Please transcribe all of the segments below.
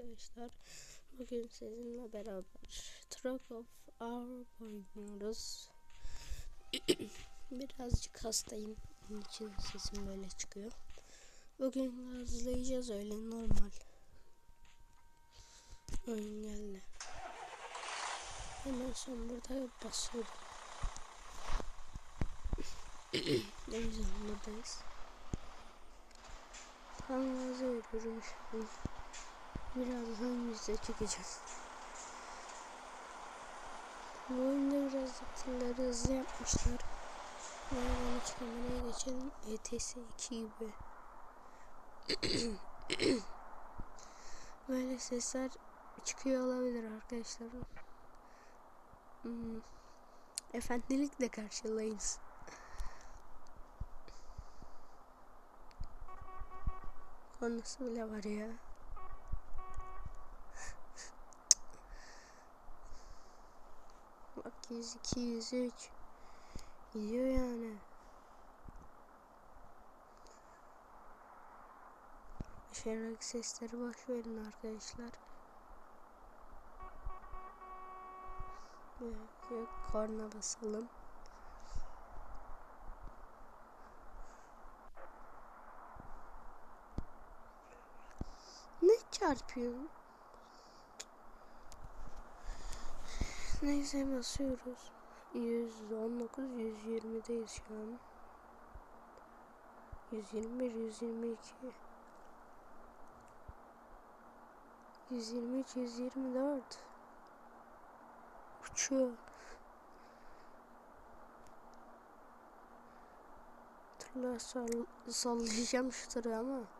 arkadaşlar. Bugün sizinle beraber Truck of Our oynuyoruz. Birazcık hastayım. Onun için sesim böyle çıkıyor. Bugün gazlayacağız öyle normal. Oyun geldi. Hemen son burada basıyordum. ne güzel buradayız. Tam gazı veriyorum şimdi. Birazdan yüzde çekeceğim. Bu oyunda biraz diktileri hızlı yapmışlar. Nereden hiç kameraya geçelim. ETS 2 gibi. Böyle sesler çıkıyor olabilir arkadaşlar. Hmm. Efendilikle karşılayınız. Kornası bile var ya. 102, 103. Gidiyor yani. Dışarıdaki sesleri boş verin arkadaşlar. Yok, korna basalım. Ne çarpıyor? Neyse basıyoruz. 119 120'deyiz şu an. 121 122 123 124 Uçuyor. Tırlar sall sallayacağım şu tırı ama.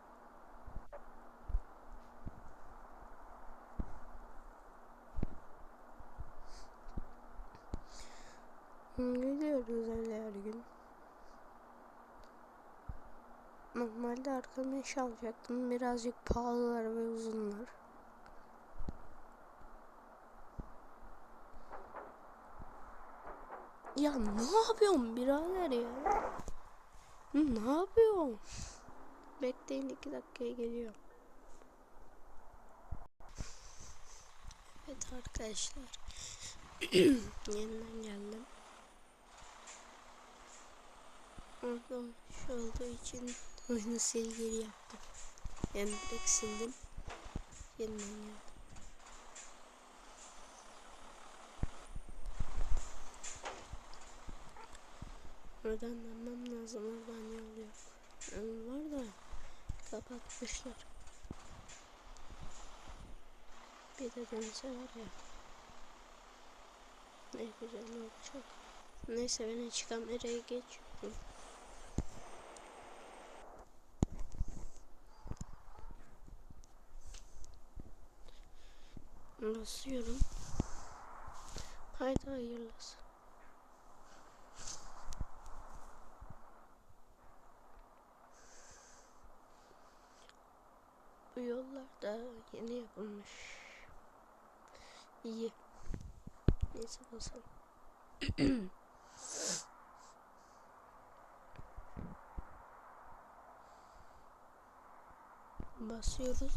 Gidiyoruz öyle her gün. Normalde arkamı iş alacaktım. Birazcık pahalılar ve uzunlar. Ya ne yapıyorsun birader ya? Ne yapıyorsun? Bekleyin iki dakikaya geliyor. Evet arkadaşlar. Yeniden geldim. Orada şu olduğu için oyunu sil yaptım. Yani direkt sildim. Yeniden geldim. Oradan dönmem lazım. Oradan yol yok. Yani var da kapatmışlar. Bir de dönse var ya. Ne güzel olacak. Neyse ben hiç kameraya geçiyorum. Basıyorum. Haydi hayırlısı. Bu yollar da yeni yapılmış. İyi. Neyse basalım. Basıyoruz.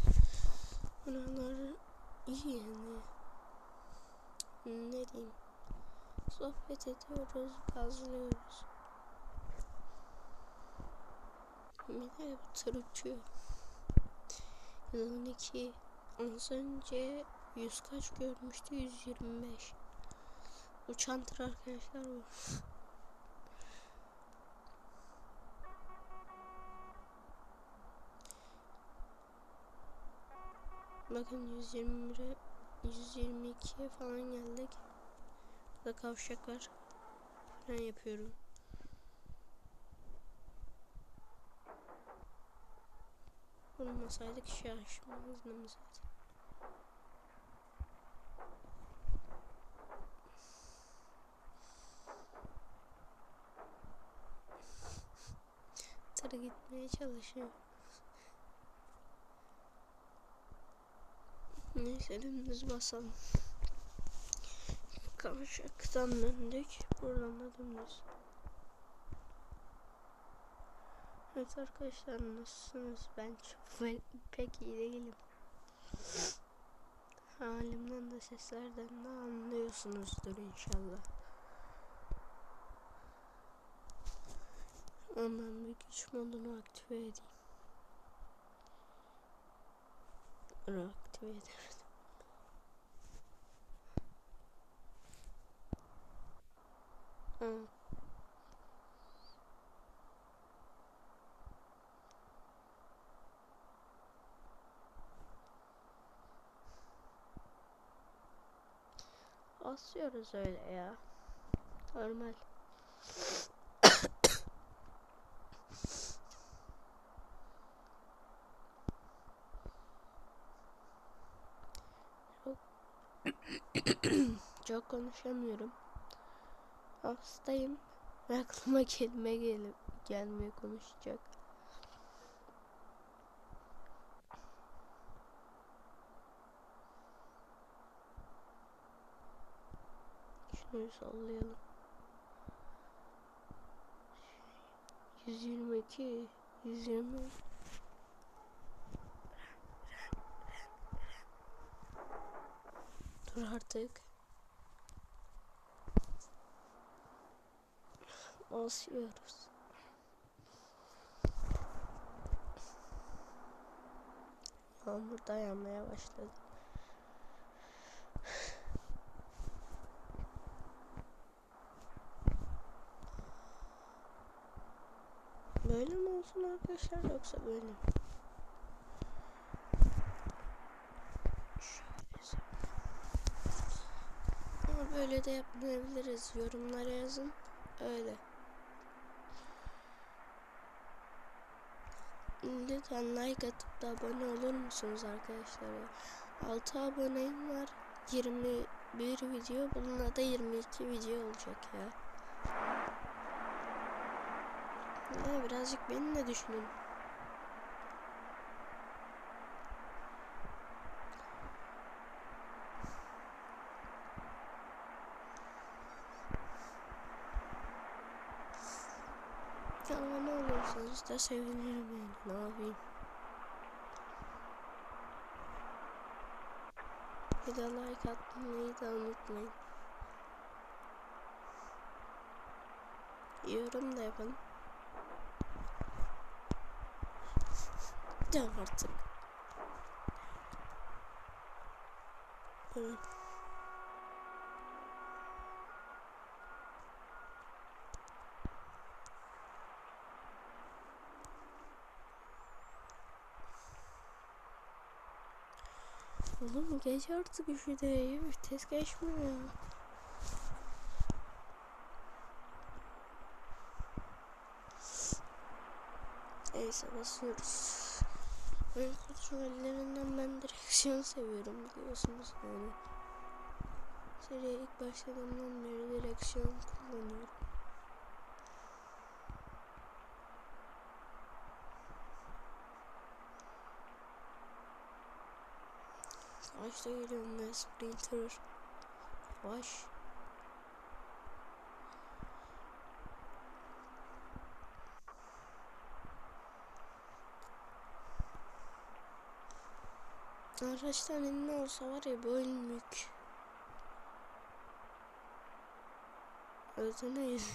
Buralar iyi yani. Ne diyeyim. Sohbet ediyoruz, gazlıyoruz. Bir de bu tır uçuyor. 112 Az önce 100 kaç görmüştü? 125 Uçan tır arkadaşlar bu. Bakın 121'e 122'ye falan geldik. Burada kavşak var. Ben yapıyorum. Vurmasaydık şaşmazdım zaten. Tırı gitmeye çalışıyor. Neyse dümdüz basalım. Kavşaktan döndük. Buradan da dümdüz. Evet arkadaşlar nasılsınız? Ben çok pek iyi değilim. da seslerden de anlıyorsunuzdur inşallah. Hemen bir güç modunu aktive edeyim. Reaktive edemedim. Asıyoruz öyle ya. Normal. Çok, Çok konuşamıyorum. Hastayım. Aklıma kelime gelip gelmeye konuşacak. Şunu sallayalım. 122 120 Dur artık. Basıyoruz. Yağmur dayanmaya başladı. Böyle mi olsun arkadaşlar yoksa böyle mi? Böyle de yapmayabiliriz. Yorumlara yazın. Öyle. Lütfen like atıp da abone olur musunuz arkadaşlar? 6 aboneyim var. 21 video. Bununla da 22 video olacak ya. Ya birazcık beni de düşünün. Ama ne da sevinirim yani. Ne yapayım? Bir de like atmayı da unutmayın. Yorum da yapın. Tamam artık. Evet. Oğlum geç artık üşüde vites geçmiyor. Neyse basıyoruz. Oyun kontrollerinden ben direksiyon seviyorum biliyorsunuz yani. Seriye ilk başladığımdan beri direksiyon kullanıyorum. Yavaş da geliyorum ben sprinter. Yavaş. Araçtan ne olsa var ya böyle mük. Özeneyiz.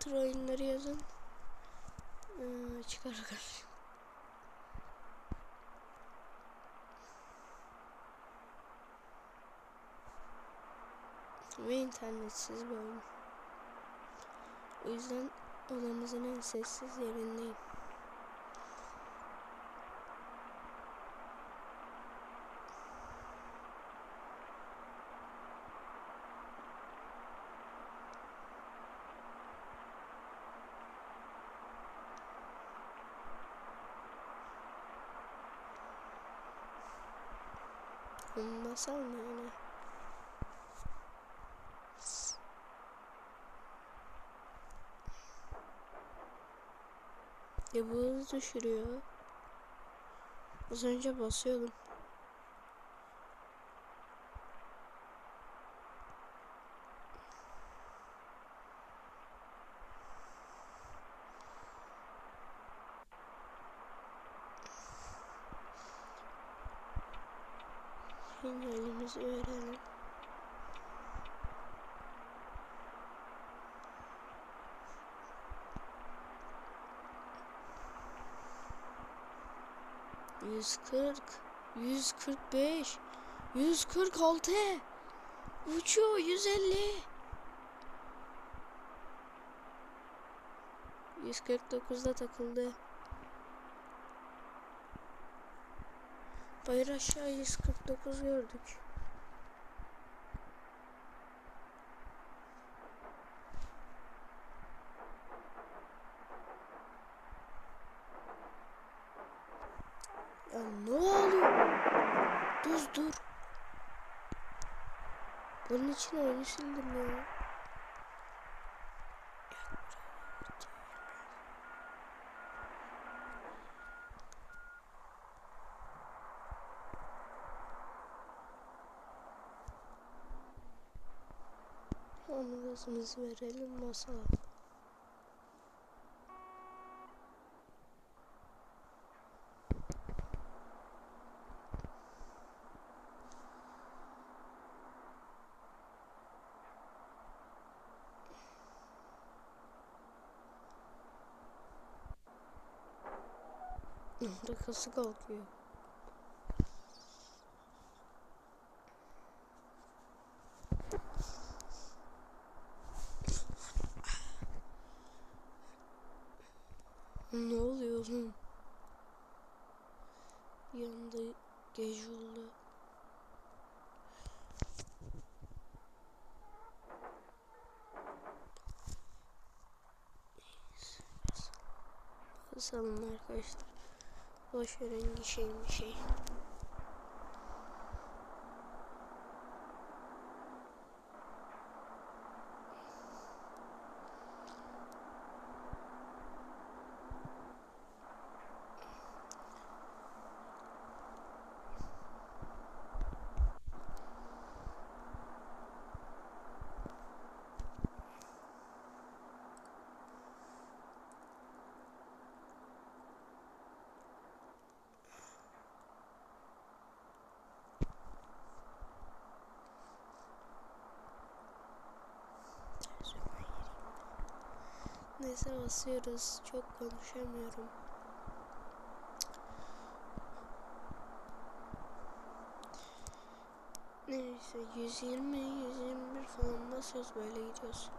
Tır oyunları yazın. Ee, çıkar kardeşim. Ve internetsiz bir oyun. O yüzden odamızın en sessiz yerindeyim. Mı yani? Hız düşürüyor. Az önce basıyordum. Sinyalimizi verelim. Yüz kırk, yüz kırk beş, yüz kırk altı, uçuyor yüz elli. 149'da takıldı. Bayır aşağı 149 gördük. Ya ne oluyor? Dur. Bunun için oyunu sildim ya. Onu gazımızı verelim masaya. Rakası kalkıyor. Ne oluyor oğlum? Bir gece oldu. Basalım arkadaşlar. Boş verin bir şey bir şey. Neyse basıyoruz. Çok konuşamıyorum. Neyse 120 121 falan basıyoruz böyle gidiyoruz.